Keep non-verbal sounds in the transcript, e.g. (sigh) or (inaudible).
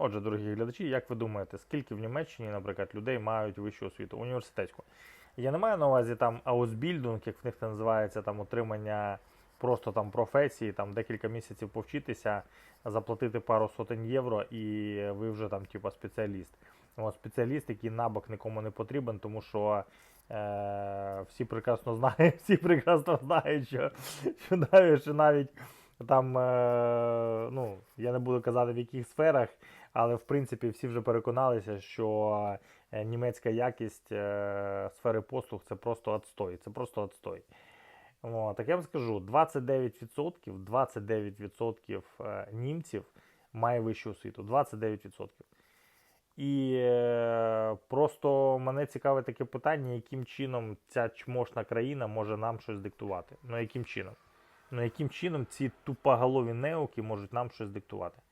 Отже, дорогі глядачі, як ви думаєте, скільки в Німеччині, наприклад, людей мають вищу освіту університетську? Я не маю на увазі там аусбільдинг, як в них це називається, там отримання просто там професії, там декілька місяців повчитися, заплатити пару сотень євро, і ви вже там, типа, спеціаліст. От, спеціаліст, який набок нікому не потрібен, тому що е, всі прекрасно знають, (laughs) всі прекрасно знають, що, що навіть там, е, ну, я не буду казати в яких сферах, але в принципі всі вже переконалися, що е, німецька якість е, сфери послуг це просто отстой. Це просто отстой. О, так я вам скажу: 29%, 29% е, німців має вищу освіту. 29%. І просто мене цікавить таке питання, яким чином ця чмошна країна може нам щось диктувати. Ну яким чином? Ну яким чином ці тупоголові неуки можуть нам щось диктувати?